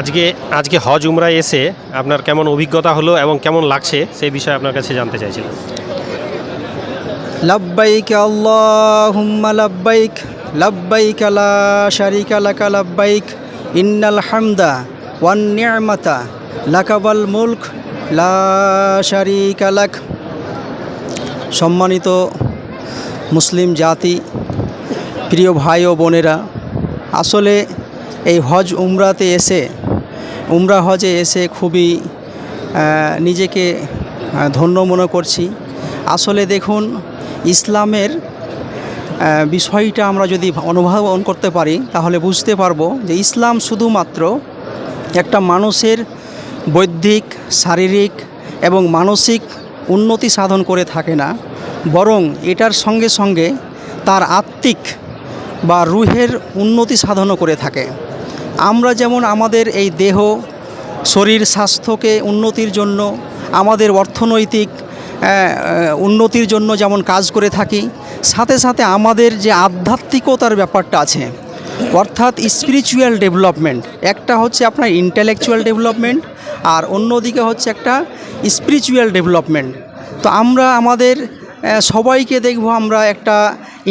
আজকে আজকে হজ উমরায় এসে আপনার কেমন অভিজ্ঞতা হলো এবং কেমন লাগছে সেই বিষয়ে আপনার কাছে জানতে চাইছিলাম। লব্বাইক আল্লাহুম্মা লব্বাইক লব্বাইক লা শারিকা লাকা লব্বাইক, ইন্নাল হামদা ওয়ান নি'মাতা, লাকাবাল মুলক, লা শারিকা লাক। সম্মানিত মুসলিম জাতি, প্রিয় ভাই ও বোনেরা, আসলে এই হজ উমরাতে এসে উমরা হজে এসে খুবই নিজেকে ধন্য মনে করছি। আসলে দেখুন, ইসলামের বিষয়টা আমরা যদি অনুধাবন করতে পারি, তাহলে বুঝতে পারব যে ইসলাম শুধুমাত্র একটা মানুষের বৈদিক, শারীরিক এবং মানসিক উন্নতি সাধন করে থাকে না। বরং এটার সঙ্গে সঙ্গে তার আত্মিক বা রুহের উন্নতি সাধনও করে থাকে। আমরা যেমন আমাদের এই দেহ, শরীর স্বাস্থ্যকে উন্নতির জন্য, আমাদের অর্থনৈতিক উন্নতির জন্য যেমন কাজ করে থাকি, সাথে সাথে আমাদের যে আধ্যাত্মিকতার ব্যাপারটা আছে, অর্থাৎ স্পিরিচুয়াল ডেভেলপমেন্ট একটা হচ্ছে আপনার ইন্টেলেকচুয়াল ডেভেলপমেন্ট আর অন্যদিকে হচ্ছে একটা স্পিরিচুয়াল ডেভেলপমেন্ট তো আমরা আমাদের সবাইকে দেখব আমরা একটা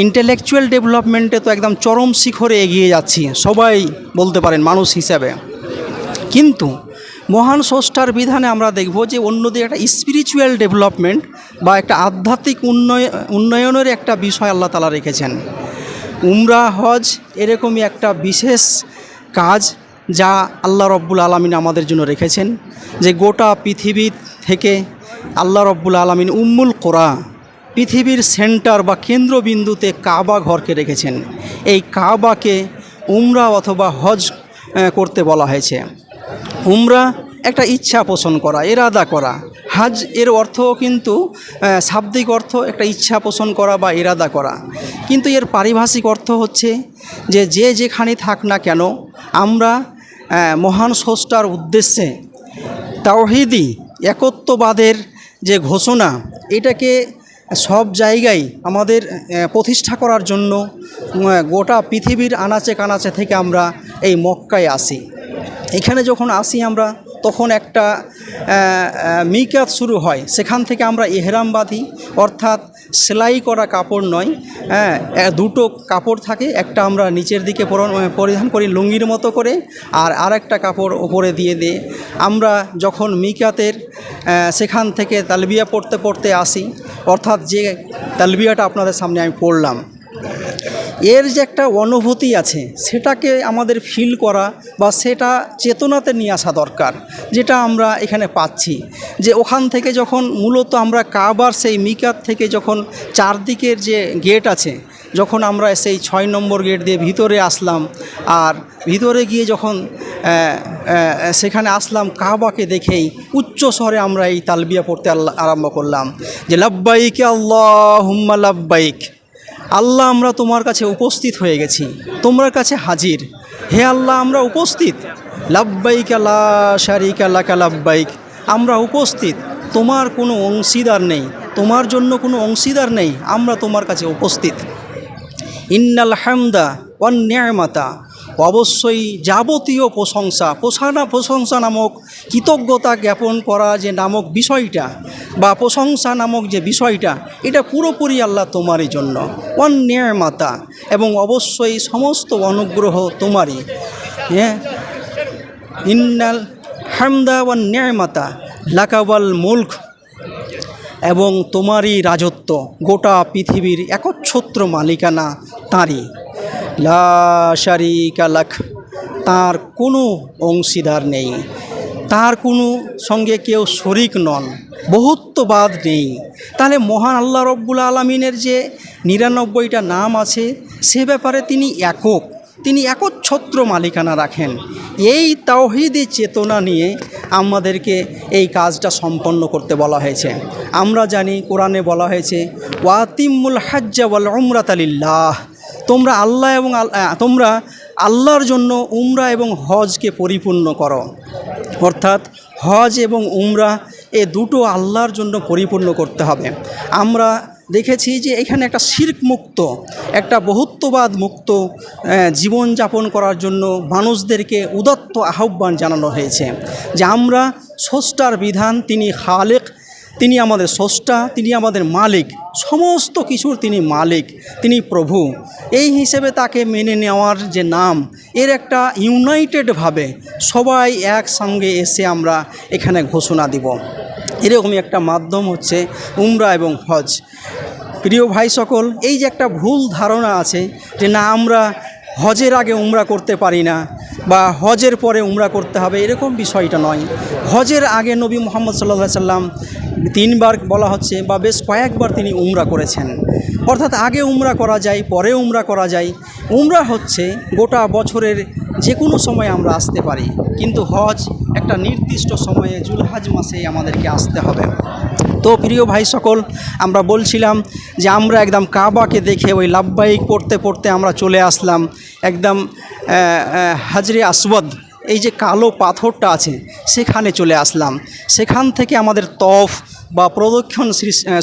ইন্টেলেকচুয়াল ডেভেলপমেন্টে তো একদম চরম শিখরে এগিয়ে যাচ্ছি, সবাই বলতে পারেন মানুষ হিসাবে। কিন্তু মহান স্রষ্টার বিধানে আমরা দেখব যে অন্যদিকে একটা স্পিরিচুয়াল ডেভেলপমেন্ট বা একটা আধ্যাত্মিক উন্নয়ন উন্নয়নের একটা বিষয় আল্লাহ তালা রেখেছেন। উমরা, হজ এরকমই একটা বিশেষ কাজ যা আল্লাহ রব্বুল আলমিন আমাদের জন্য রেখেছেন। যে গোটা পৃথিবী থেকে আল্লাহ রব্বুল আলমিন উম্মুল কোরা পৃথিবীর সেন্টার বা কেন্দ্রবিন্দুতে কাবা ঘরকে রেখেছেন। এই কাবাকে উমরা অথবা হজ করতে বলা হয়েছে। উমরা একটা ইচ্ছা পোষণ করা, এরাদা করা। হাজ এর অর্থ কিন্তু শাব্দিক অর্থ একটা ইচ্ছা পোষণ করা বা এরাদা করা। কিন্তু এর পারিভাষিক অর্থ হচ্ছে যে যে যেখানে থাক না কেন, আমরা মহান স্রষ্টার উদ্দেশ্যে তাওহিদি, একত্ববাদের যে ঘোষণা, এটাকে সব জায়গায় আমাদের প্রতিষ্ঠা করার জন্য গোটা পৃথিবীর আনাচে কানাচে থেকে আমরা এই মক্কায় আসি। এখানে যখন আসি আমরা, তখন একটা মিকাত শুরু হয়। সেখান থেকে আমরা এহরাম বাঁধি। অর্থাৎ সেলাই করা কাপড় নয় হ্যাঁ দুটো কাপড় থাকে। একটা আমরা নিচের দিকে পরিধান করি লুঙ্গির মতো করে, আর আরেকটা কাপড় ওপরে দিয়ে দিয়ে আমরা যখন মিকাতের সেখান থেকে তালবিয়া পড়তে পড়তে আসি অর্থাৎ যে তালবিয়াটা আপনাদের সামনে আমি পড়লাম, এর যে একটা অনুভূতি আছে, সেটাকে আমাদের ফিল করা বা সেটা চেতনাতে নিয়ে আসা দরকার, যেটা আমরা এখানে পাচ্ছি। যে ওখান থেকে যখন মূলত আমরা কাবার সেই মিকাত থেকে যখন চারদিকের যে গেট আছে, যখন আমরা সেই ছয় নম্বর গেট দিয়ে ভিতরে আসলাম, আর ভিতরে গিয়ে যখন সেখানে আসলাম কাবাকে দেখেই উচ্চ স্বরে আমরা এই তালবিয়া পড়তে আরম্ভ করলাম যে, লাব্বাইক আল্লাহ হুম্মা লাব্বাইক, আল্লাহ আমরা তোমার কাছে উপস্থিত হয়ে গেছি, তোমার কাছে হাজির। হে আল্লাহ, আমরা উপস্থিত। লাব্বাইক আল্লাহ শারিক আল্লাহ লাব্বাইক, আমরা উপস্থিত। তোমার কোনো অংশীদার নেই, তোমার জন্য কোনো অংশীদার নেই, আমরা তোমার কাছে উপস্থিত। ইন্নাল হামদা ওয়ান ন্যায়মাতা অবশ্যই যাবতীয় প্রশংসা পোষানা প্রশংসা নামক কৃতজ্ঞতা জ্ঞাপন করা যে নামক বিষয়টা বা প্রশংসা নামক যে বিষয়টা, এটা পুরোপুরি আল্লাহ তোমারই জন্য। ওয়ান ন্যায়মাতা এবং অবশ্যই সমস্ত অনুগ্রহ তোমারই। হ্যাঁ? ইন্নাল হামদা ওয়ান ন্যায়মাতা লাকাবাল মুল্ক এবং তোমারই রাজত্ব গোটা পৃথিবীর একচ্ছত্র মালিকানা তাঁরই। লা শারিকা লাখ তার কোনো অংশীদার নেই। তার কোনো সঙ্গে কেউ শরিক নন। বহুত্ববাদ নেই। তাহলে মহান আল্লাহ রব্বুল আলমিনের যে নিরানব্বইটা নাম আছে, সে ব্যাপারে তিনি একক। তিনি একচ্ছত্র মালিকানা রাখেন। এই তাওহিদি চেতনা নিয়ে আমাদেরকে এই কাজটা সম্পন্ন করতে বলা হয়েছে। আমরা জানি কোরআনে বলা হয়েছে, ওয়াতিমুল হাজ্জা ওয়াল উমরাত আলিল্লাহ তোমরা আল্লাহ এবং তোমরা আল্লাহর জন্য উমরা এবং হজকে পরিপূর্ণ করো। অর্থাৎ হজ এবং উমরা এ দুটো আল্লাহর জন্য পরিপূর্ণ করতে হবে। আমরা দেখেছি যে এখানে একটা শির্ক মুক্ত, একটা বহুত্ববাদ মুক্ত জীবনযাপন করার জন্য মানুষদেরকে উদত্ত আহ্বান জানানো হয়েছে যে আমরা স্রষ্টার বিধান, তিনি খালেক তিনি আমাদের স্রষ্টা, তিনি আমাদের মালিক, সমস্ত কিছুর তিনি মালিক, তিনি প্রভু। এই হিসেবে তাকে মেনে নেওয়ার যে নাম, এর একটা ইউনাইটেডভাবে সবাই একসঙ্গে এসে আমরা এখানে ঘোষণা দিব। এরকমই একটা মাধ্যম হচ্ছে উমরা এবং হজ। প্রিয় ভাই সকল, এই যে একটা ভুল ধারণা আছে যে না, আমরা হজের আগে উমরা করতে পারি না বা হজের পরে উমরা করতে হবে, এরকম বিষয়টা নয়। হজের আগে নবী মোহাম্মদ সাল্লাহ সাল্লাম তিনবার বলা হচ্ছে বা বেশ কয়েকবার তিনি উমরা করেছেন। অর্থাৎ আগে উমরা করা যায়, পরে উমরা করা যায়। উমরা হচ্ছে গোটা বছরের যে কোনো সময় আমরা আসতে পারি, কিন্তু হজ একটা নির্দিষ্ট সময়ে জুলহাজ মাসে আমাদেরকে আসতে হবে। তো প্রিয় ভাই সকল, আমরা বলছিলাম যে আমরা একদম কাবাকে দেখে ওই লাভবাহিক পড়তে পড়তে আমরা চলে আসলাম একদম হাজরে আসওয়াদ, এই যে কালো পাথরটা আছে সেখানে চলে আসলাম। সেখান থেকে আমাদের তফ বা প্রদক্ষিণ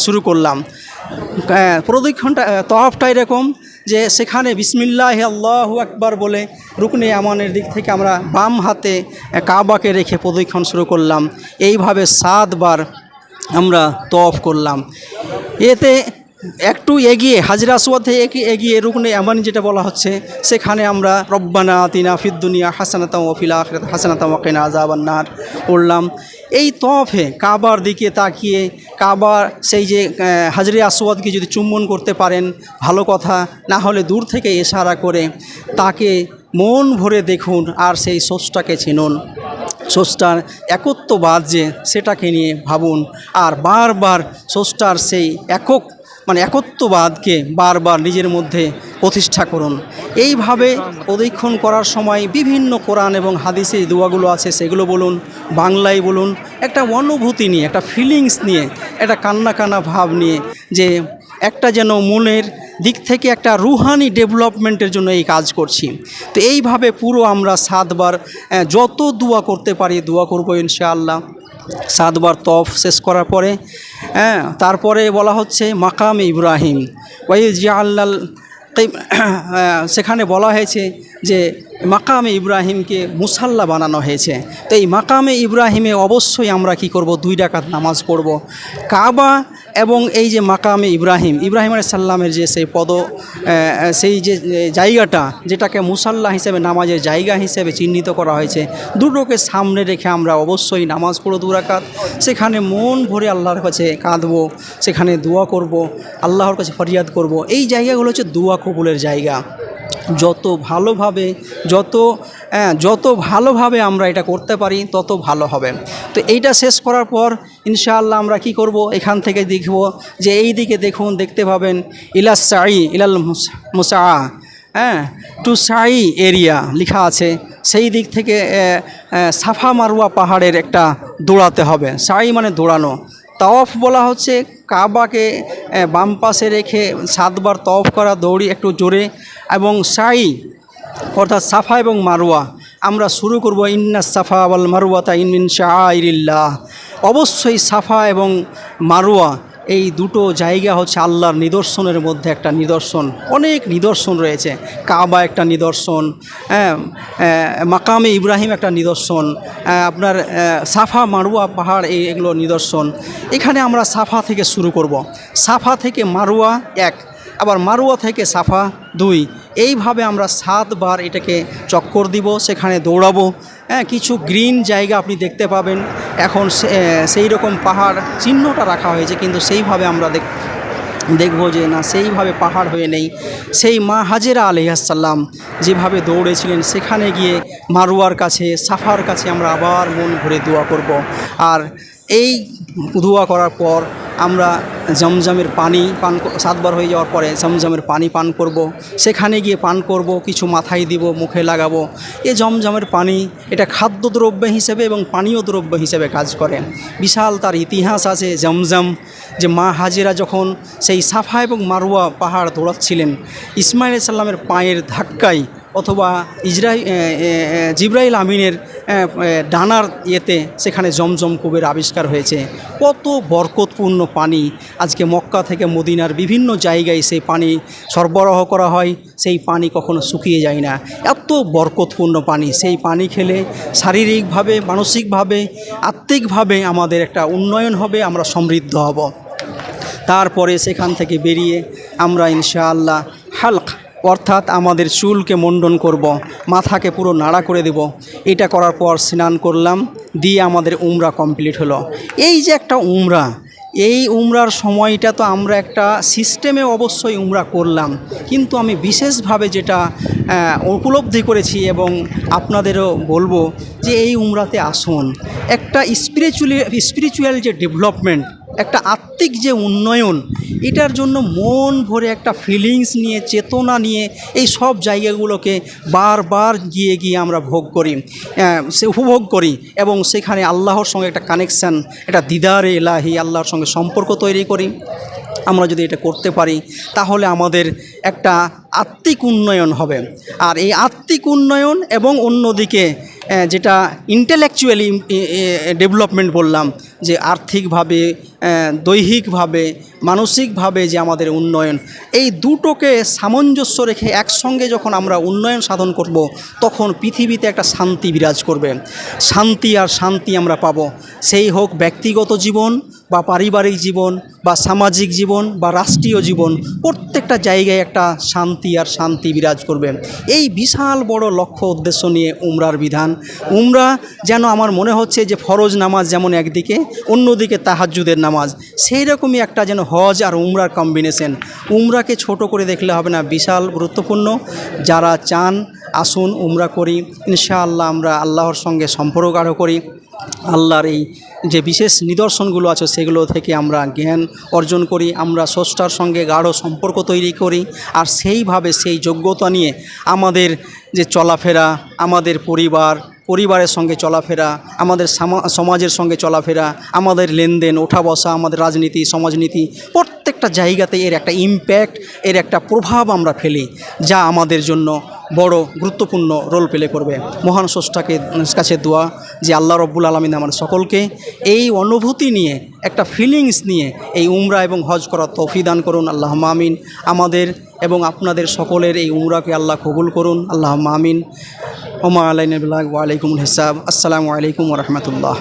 শুরু করলাম। প্রদক্ষিণটা তফটা এরকম যে সেখানে বিসমিল্লাহ আল্লাহ আকবার বলে রুকনে আমানের দিক থেকে আমরা বাম হাতে কাবাকে রেখে প্রদক্ষিণ শুরু করলাম। এইভাবে সাতবার আমরা তফ করলাম। এতে একটু এগিয়ে, হাজরা সোয়াতে এগিয়ে রুকনে এমন যেটা বলা হচ্ছে, সেখানে আমরা রব্বানা তিনা ফিদ্দুনিয়া হাসানাতাম ওফিলা আখরাত হাসানাতাম ওকেনা আজাবান্নার পড়লাম। এই তফে কাবার দিকে তাকিয়ে, কাবার সেই যে হাজরে আসওয়াদকে যদি চুম্বন করতে পারেন, ভালো কথা। না হলে দূর থেকে ইশারা করে তাকে মন ভরে দেখুন আর সেই সোসটাকে চিনুন। স্রষ্টার একত্ববাদ যে সেটাকে নিয়ে ভাবুন। আর বারবার স্রষ্টার সেই একক মানে একত্ববাদকে বারবার নিজের মধ্যে প্রতিষ্ঠা করুন। এইভাবে প্রদক্ষণ করার সময় বিভিন্ন কোরআন এবং হাদিসে দোয়াগুলো আছে সেগুলো বলুন, বাংলায় বলুন, একটা অনুভূতি নিয়ে, একটা ফিলিংস নিয়ে, একটা কান্না কান্না ভাব নিয়ে যে একটা যেন মনের দিক থেকে একটা রুহানি ডেভেলপমেন্টের জন্য এই কাজ করছি। তো এইভাবে পুরো আমরা সাতবার যত দোয়া করতে পারি দোয়া করব ইনশাআল্লাহ। সাতবার তফ শেষ করার পরে হ্যাঁ তারপরে বলা হচ্ছে মাকাম ইব্রাহিম। ওয়াই জিয়াল্লাল সেখানে বলা হয়েছে যে মাকামে ইব্রাহিমকে মুসাল্লা বানানো হয়েছে। তো এই মাকামে ইব্রাহিমে অবশ্যই আমরা কি করব? দুই ডাকাত নামাজ পড়ব। কাবা এবং এই যে মাকামে ইব্রাহিম ইব্রাহিম সাল্লামের যে সেই পদ সেই যে জায়গাটা, যেটাকে মুসাল্লা হিসেবে, নামাজের জায়গা হিসেবে চিহ্নিত করা হয়েছে, দুটোকে সামনে রেখে আমরা অবশ্যই নামাজ পড়ো দুরাকাত সেখানে মন ভরে আল্লাহর কাছে কাঁদবো, সেখানে দোয়া করব, আল্লাহর কাছে ফরিয়াদ করব। এই জায়গাগুলো হচ্ছে দোয়া কবুলের জায়গা। যত ভালোভাবে যত হ্যাঁ, যত ভালোভাবে আমরা এটা করতে পারি তত ভালো হবে। তো এইটা শেষ করার পর ইনশাআল্লাহ আমরা কি করব? এখান থেকে দেখব যে এই দিকে দেখুন দেখতে পাবেন ইলাস সাই ইলাল মুস- হ্যাঁ টু সাই এরিয়া লেখা আছে। সেই দিক থেকে সাফা মারুয়া পাহাড়ের একটা দৌড়াতে হবে। সাই মানে দৌড়ানো। তওয়াফ বলা হচ্ছে, কাবাকে বাম পাশে রেখে সাতবার তওয়াফ করা দৌড়ি একটু জোরে এবং সাই, অর্থাৎ সাফা এবং মারুয়া আমরা শুরু করব, ইন্না সাফা মারুয়া মারুয়াতা ইন শাআইরিল্লাহ। অবশ্যই সাফা এবং মারুয়া এই দুটো জায়গা হচ্ছে আল্লাহর নিদর্শনের মধ্যে একটা নিদর্শন। অনেক নিদর্শন রয়েছে। কাবা একটা নিদর্শন হ্যাঁ মাকামে ইব্রাহিম একটা নিদর্শন আপনার সাফা মারুয়া পাহাড় এই এগুলো নিদর্শন। এখানে আমরা সাফা থেকে শুরু করব। সাফা থেকে মারুয়া এক, আবার মারুয়া থেকে সাফা দুই। এইভাবে আমরা সাতবার এটাকে চক্কর দিব, সেখানে দৌড়াবো। হ্যাঁ কিছু গ্রিন জায়গা আপনি দেখতে পাবেন। এখন সেই রকম পাহাড় চিহ্নটা রাখা হয়েছে, কিন্তু সেইভাবে আমরা দেখ, দেখব যে না, সেইভাবে পাহাড় হয়ে নেই। সেই মা হাজেরা আলহাসাল্লাম যেভাবে দৌড়েছিলেন, সেখানে গিয়ে মারুয়ার কাছে, সাফার কাছে আমরা আবার মন ভরে দোয়া করব। আর এই দোয়া করার পর আমরা জমজমের পানি পান সাতবার হয়ে যাওয়ার পরে জমজমের পানি পান করব। সেখানে গিয়ে পান করব কিছু মাথায় দিব মুখে লাগাবো এ জমজমের পানি এটা খাদ্যদ্রব্য হিসেবে এবং পানীয় দ্রব্য হিসেবে কাজ করে বিশাল তার ইতিহাস আছে জমজম যে মা হাজিরা যখন সেই সাফা এবং মারুয়া পাহাড় দৌড়াচ্ছিলেন ইসমাইল সাল্লামের পায়ের ধাক্কায় অথবা এ, জিব্রাইল আমিনের ডানার ইয়েতে সেখানে জমজম কুবের আবিষ্কার হয়েছে। কত বরকতপূর্ণ পানি। আজকে মক্কা থেকে মদিনার বিভিন্ন জায়গায় সেই পানি সরবরাহ করা হয়। সেই পানি কখনো শুকিয়ে যায় না। এত বরকতপূর্ণ পানি। সেই পানি খেলে শারীরিকভাবে, মানসিকভাবে, আত্মিকভাবে আমাদের একটা উন্নয়ন হবে, আমরা সমৃদ্ধ হব। তারপরে সেখান থেকে বেরিয়ে আমরা ইনশাআল্লাহ হালক অর্থাৎ আমাদের চুলকে মণ্ডন করব, মাথাকে পুরো নাড়া করে দেব। এটা করার পর স্নান করলাম, দিয়ে আমাদের উমরা কমপ্লিট হলো। এই যে একটা উমরা, এই উমরার সময়টা তো আমরা একটা সিস্টেমে অবশ্যই উমরা করলাম। কিন্তু আমি বিশেষভাবে যেটা উপলব্ধি করেছি এবং আপনাদেরও বলব যে এই উমরাতে আসুন। একটা স্পিরিচুয়ালি স্পিরিচুয়াল যে ডেভেলপমেন্ট একটা আত্মিক যে উন্নয়ন, এটার জন্য মন ভরে একটা ফিলিংস নিয়ে, চেতনা নিয়ে এই সব জায়গাগুলোকে বারবার গিয়ে গিয়ে আমরা ভোগ করি সে উপভোগ করি এবং সেখানে আল্লাহর সঙ্গে একটা কানেকশান একটা দিদারে এলাহি, আল্লাহর সঙ্গে সম্পর্ক তৈরি করি। আমরা যদি এটা করতে পারি, তাহলে আমাদের একটা আত্মিক উন্নয়ন হবে। আর এই আত্মিক উন্নয়ন এবং অন্যদিকে যেটা ইন্টেলেকচুয়ালি ডেভেলপমেন্ট বললাম যে আর্থিকভাবে দৈহিকভাবে, মানসিকভাবে যে আমাদের উন্নয়ন, এই দুটোকে সামঞ্জস্য রেখে একসঙ্গে যখন আমরা উন্নয়ন সাধন করব, তখন পৃথিবীতে একটা শান্তি বিরাজ করবে। শান্তি আর শান্তি আমরা পাব। সেই হোক ব্যক্তিগত জীবন বা পারিবারিক জীবন বা সামাজিক জীবন বা রাষ্ট্রীয় জীবন, প্রত্যেকটা জায়গায় একটা শান্তি আর শান্তি বিরাজ করবে। এই বিশাল বড় লক্ষ্য উদ্দেশ্য নিয়ে উমরার বিধান। উমরা যেন আমার মনে হচ্ছে যে ফরজ নামাজ যেমন একদিকে অন্যদিকে তাহাজ্জুদের নামাজ। সেই রকমই একটা যেন হজ আর উমরার কম্বিনেশন উমরাকে ছোট করে দেখলে হবে না, বিশাল গুরুত্বপূর্ণ। যারা চান, আসুন, উমরা করি। ইনশাআল্লাহ আমরা আল্লাহর সঙ্গে সম্পর্ক গাঢ় করি। আল্লাহর এই যে বিশেষ নিদর্শনগুলো আছে, সেগুলো থেকে আমরা জ্ঞান অর্জন করি। আমরা স্রষ্টার সঙ্গে গাঢ় সম্পর্ক তৈরি করি। আর সেইভাবে, সেই যোগ্যতা নিয়ে আমাদের যে চলাফেরা, আমাদের পরিবার পরিবারের সঙ্গে চলাফেরা, আমাদের সমাজের সঙ্গে চলাফেরা, আমাদের লেনদেন, ওঠা বসা, আমাদের রাজনীতি, সমাজনীতি, প্রত্যেকটা জায়গাতে এর একটা ইম্প্যাক্ট এর একটা প্রভাব আমরা ফেলি, যা আমাদের জন্য বড় গুরুত্বপূর্ণ রোল প্লে করবে। মহান স্রষ্টাকে কাছে দোয়া যে আল্লাহ রব্বুল আলমিন আমার সকলকে এই অনুভূতি নিয়ে, একটা ফিলিংস নিয়ে এই উমরা এবং হজ করার তৌফি দান করুন। আল্লাহ মামিন আমাদের এবং আপনাদের সকলের এই উমরাকে আল্লাহ কবুল করুন। আল্লাহ মামিন ওমা আলাইন ওয়ালাইকুম হিসাব। আসসালামু আলাইকুম রহমতুল্লাহ।